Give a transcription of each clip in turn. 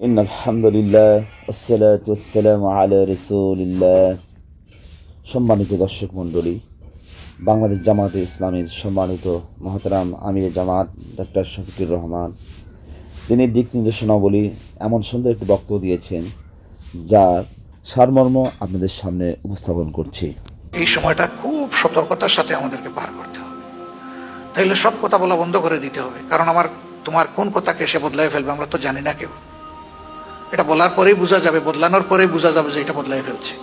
إن الحمد لله والصلاة والسلام على رسول الله সম্মানিত দর্শক মণ্ডলী বাংলাদেশ জামাতে ইসলামের সম্মানিত মহতারাম আমির জামাত ডক্টর শফিকুর রহমান তিনি দিক নির্দেশনাবলী এমন সুন্দর একটি বক্তব্য দিয়েছেন যার সারমর্ম আপনাদের সামনে উপস্থাপন করছি এই সময়টা খুব সতর্কতার সাথে আমাদেরকে পার করতে হবে তাইলে সব কথা বলা বন্ধ করে দিতে হবে কারণ আমার তোমার কোন কথাকে সে বদলাই ফেলবে আমরা তো জানি না কেউ এটা বলার পরেই বোঝা যাবে, বদলানোর পরেই বোঝা যাবে যে এটা বদলাই ফেলছে।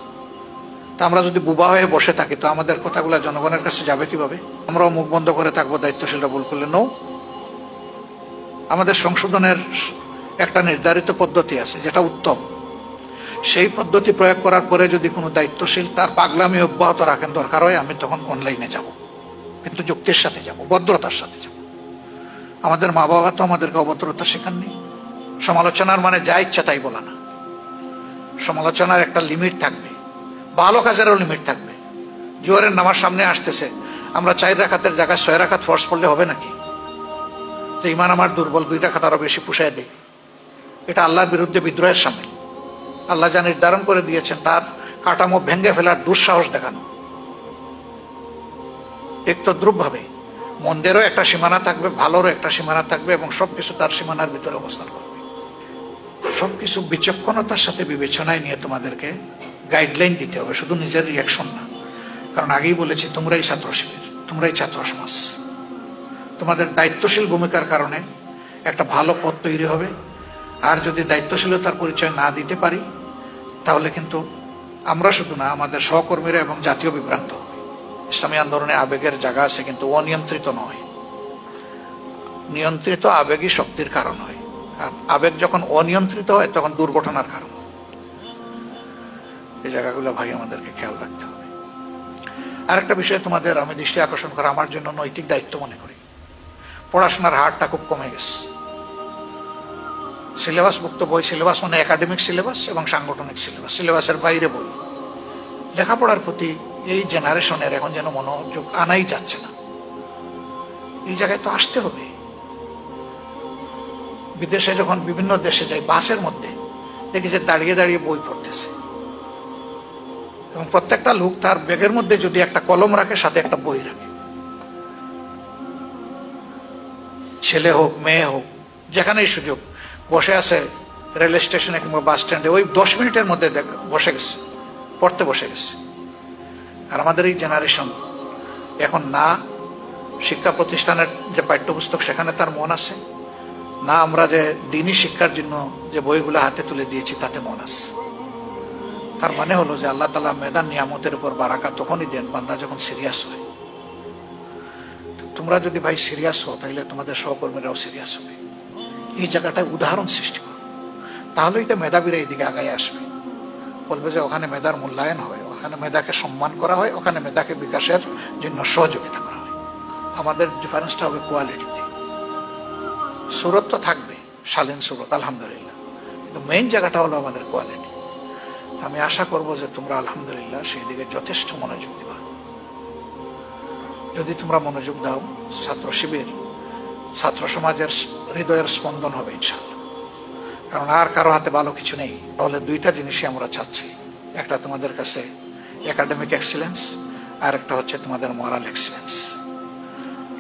তা আমরা যদি বুবা হয়ে বসে থাকি, তো আমাদের কথাগুলো জনগণের কাছে যাবে কীভাবে? আমরাও মুখ বন্ধ করে থাকব, দায়িত্বশীলরা ভুল করলে। নো আমাদের সংশোধনের একটা নির্ধারিত পদ্ধতি আছে, যেটা উত্তম। সেই পদ্ধতি প্রয়োগ করার পরে যদি কোনো দায়িত্বশীল তার পাগলামি অব্যাহত রাখেন, দরকার হয় আমি তখন অনলাইনে যাব। কিন্তু যুক্তির সাথে যাব, ভদ্রতার সাথে যাব। আমাদের মা বাবা তো আমাদেরকে অভদ্রতা শেখাননি। সমালোচনার মানে যা ইচ্ছা তাই বলা না। সমালোচনার একটা লিমিট থাকবে। ভালো কাজেরও লিমিট থাকবে। জোয়ারের নামার সামনে আসতেছে। আমরা চার রাখাতের জায়গায় ছয় রাখাত ফোর্স করলে হবে নাকি? তো ইমান আমার দুর্বল, দুই রাখাত আরও বেশি পুষায় দেয় এটা আল্লাহর বিরুদ্ধে বিদ্রোহের সামিল। আল্লাহ যা নির্ধারণ করে দিয়েছেন, তার কাঠামো ভেঙ্গে ফেলার দুঃসাহস দেখানো। একতদ্রুপ ভাবে মন্দিরও একটা সীমানা থাকবে, ভালোরও একটা সীমানা থাকবে এবং সবকিছু তার সীমানার ভিতরে অবস্থান করবে। সবকিছু বিচক্ষণতার সাথে বিবেচনায় নিয়ে তোমাদেরকে গাইডলাইন দিতে হবে, শুধু নিজের রিয়াকশন না। কারণ আগেই বলেছি, তোমরাই ছাত্র শিবির, তোমরাই ছাত্র সমাজ। তোমাদের দায়িত্বশীল ভূমিকার কারণে একটা ভালো পথ তৈরি হবে। আর যদি দায়িত্বশীলতার পরিচয় না দিতে পারি, তাহলে কিন্তু আমরা শুধু না, আমাদের সহকর্মীরা এবং জাতীয় বিভ্রান্ত। ইসলামী আন্দোলনে আবেগের জায়গা আছে, কিন্তু অনিয়ন্ত্রিত নয়। নিয়ন্ত্রিত আবেগই শক্তির কারণ হয়। আবেগ যখন অনিয়ন্ত্রিত হয়, তখন দুর্ঘটনার কারণ। এই জায়গাগুলো ভাই আমাদেরকে খেয়াল রাখতে হবে। আরেকটা বিষয় তোমাদের আমি দৃষ্টি আকর্ষণ করা আমার জন্য নৈতিক দায়িত্ব মনে করি। পড়াশোনার হারটা খুব কমে গেছে। সিলেবাস মুক্ত বই, সিলেবাস মানে একাডেমিক সিলেবাস এবং সাংগঠনিক সিলেবাস। সিলেবাসের বাইরে বই। লেখাপড়ার প্রতি এই জেনারেশনের এখন যেন মনোযোগ আনাই যাচ্ছে না। এই জায়গায় তো আসতে হবে। বিদেশে যখন বিভিন্ন দেশে যাই বাসের মধ্যে, দেখি যে দাঁড়িয়ে দাঁড়িয়ে বই পড়তেছে। এবং প্রত্যেকটা লোক তার ব্যাগের মধ্যে যদি একটা কলম রাখে, সাথে একটা বই রাখে। ছেলে হোক, মেয়ে হোক, যেখানেই সুযোগ, বসে আছে রেল স্টেশনে কিংবা বাস স্ট্যান্ডে, ওই দশ মিনিটের মধ্যে বসে গেছে, পড়তে বসে গেছে। আর আমাদের এই জেনারেশন এখন না, শিক্ষা প্রতিষ্ঠানের যে পাঠ্যপুস্তক, সেখানে তার মন আছে। না, আমরা যে দিনই শিক্ষার জন্য যে বইগুলো হাতে তুলে দিয়েছি, তাতে মন আছে। তার মানে হলো যে আল্লাহ তালা মেদান নিয়ামতের উপর বারাকা তখনই দেন, বান্দা যখন সিরিয়াস হয়। তোমরা যদি ভাই সিরিয়াস হও তাহলে তোমাদের সহকর্মীরাও সিরিয়াস হবে। এই জায়গাটায় উদাহরণ সৃষ্টি করো। তাহলে এটা মেধাবীরা এইদিকে আগায় আসবে। বলবে যে ওখানে মেধার মূল্যায়ন হয়, ওখানে মেধাকে সম্মান করা হয়, ওখানে মেধাকে বিকাশের জন্য সহযোগিতা করা হয়। আমাদের ডিফারেন্সটা হবে কোয়ালিটিতে সুরত তো থাকবে, শালীন সুরত, আলহামদুলিল্লাহ। কিন্তু মেইন জায়গাটা হলো আমাদের কোয়ালিটি আমি আশা করব যে তোমরা আলহামদুলিল্লাহ সেই দিকে যথেষ্ট মনোযোগ দিবা। যদি তোমরা মনোযোগ দাও, ছাত্র শিবির, ছাত্র সমাজের হৃদয়ের স্পন্দন হবে ইনশাল্লাহ কারণ আর কারও হাতে ভালো কিছু নেই। তাহলে দুইটা জিনিসই আমরা চাচ্ছি। একটা তোমাদের কাছে একাডেমিক এক্সিলেন্স আর একটা হচ্ছে তোমাদের মরাল এক্সিলেন্স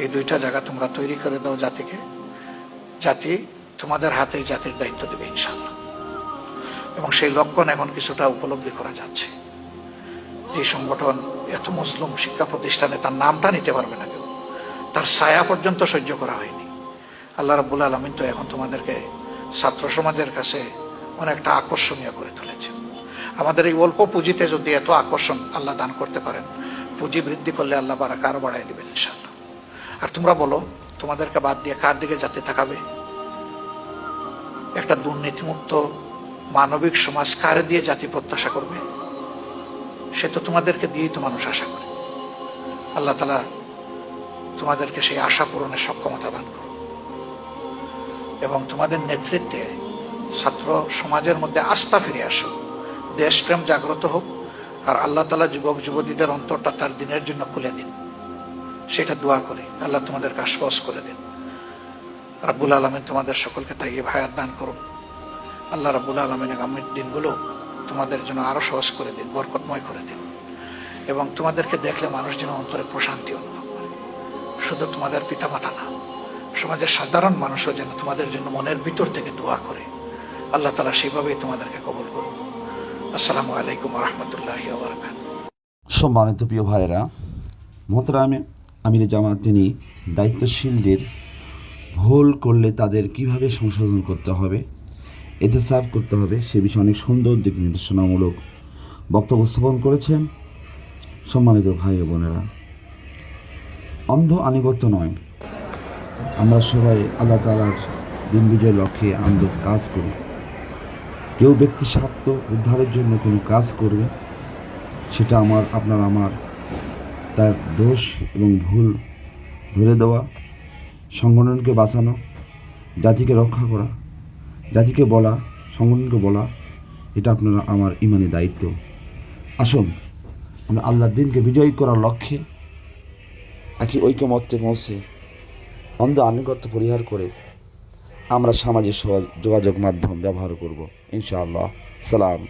এই দুইটা জায়গা তোমরা তৈরি করে দাও জাতিকে। জাতি তোমাদের হাতেই জাতির দায়িত্ব দেবে ইনশাল্লাহ এবং সেই লক্ষণ এখন কিছুটা উপলব্ধি করা যাচ্ছে। এই সংগঠন এত মুসলিম শিক্ষা প্রতিষ্ঠানে তার নামটা নিতে পারবে না কেউ। তার ছায়া পর্যন্ত সহ্য করা হয়নি। আল্লাহ রাবুল আলমিন তো এখন তোমাদেরকে ছাত্র সমাজের কাছে অনেকটা আকর্ষণীয় করে তুলেছে আমাদের এই অল্প পুঁজিতে যদি এত আকর্ষণ আল্লাহ দান করতে পারেন, পুঁজি বৃদ্ধি করলে আল্লাহ বারা কারও বাড়াই দেবেন ইনশাল্লাহ আর তোমরা বলো তোমাদেরকে বাদ দিয়ে কার দিকে জাতি তাকাবে? একটা দুর্নীতিমুক্ত মানবিক সমাজ কার দিয়ে জাতি প্রত্যাশা করবে? সে তো তোমাদেরকে দিয়েই তো মানুষ আশা করে। আল্লাহ তালা তোমাদেরকে সেই আশা পূরণের সক্ষমতা দান করো এবং তোমাদের নেতৃত্বে ছাত্র সমাজের মধ্যে আস্থা ফিরে আসো দেশপ্রেম জাগ্রত হোক। আর আল্লাহ তালা যুবক যুবতীদের অন্তরটা তার দিনের জন্য খুলে দিন। সেটা দোয়া করি। আল্লাহ তোমাদেরকে আশ্বাস করে দিন। রাব্বুল আলমিন তোমাদের সকলকে তাই ভায়াত দান করুন। আল্লাহ রাবুল আলমিন আগামী দিনগুলো তোমাদের জন্য আরও সহজ করে দিন, বরকতময় করে দিন। এবং তোমাদেরকে দেখলে মানুষ যেন অন্তরে প্রশান্তি অনুভব করে। শুধু তোমাদের পিতা পিতামাতা না, সমাজের সাধারণ মানুষও যেন তোমাদের জন্য মনের ভিতর থেকে দোয়া করে। আল্লাহ তালা সেভাবেই তোমাদেরকে কবল করুন। আসসালামু আলাইকুম রহমতুল্লাহ সম্মানিত প্রিয় ভাইয়েরা, মোহতারামে আমির জামাত তিনি দায়িত্বশীলদের ভুল করলে তাদের কীভাবে সংশোধন করতে হবে, এতে সার্ভ করতে হবে, সে বিষয়ে অনেক সুন্দর দিক নির্দেশনামূলক বক্তব্য স্থাপন করেছেন সম্মানিত ভাই বোনেরা। অন্ধ আনুগত্য নয়। আমরা সবাই আল্লাহ তালার দিন বিজয়ের লক্ষ্যে আমাদের কাজ করি। কেউ ব্যক্তি স্বার্থ উদ্ধারের জন্য কোনো কাজ করবে, সেটা আমার, আপনার, আমার তার দোষ এবং ভুল ধরে দেওয়া, সংগঠনকে বাঁচানো, জাতিকে রক্ষা করা, জাতিকে বলা, সংগঠনকে বলা, এটা আপনারা আমার ইমানি দায়িত্ব। আসুন, আমরা আল্লাহর দিনকে বিজয়ী করার লক্ষ্যে একই ঐক্যমত্যে পৌঁছে, অন্ধ আনুগত্য পরিহার করে আমরা সামাজিক যোগাযোগ মাধ্যম ব্যবহার করব। ইনশাআল্লাহ। সালাম।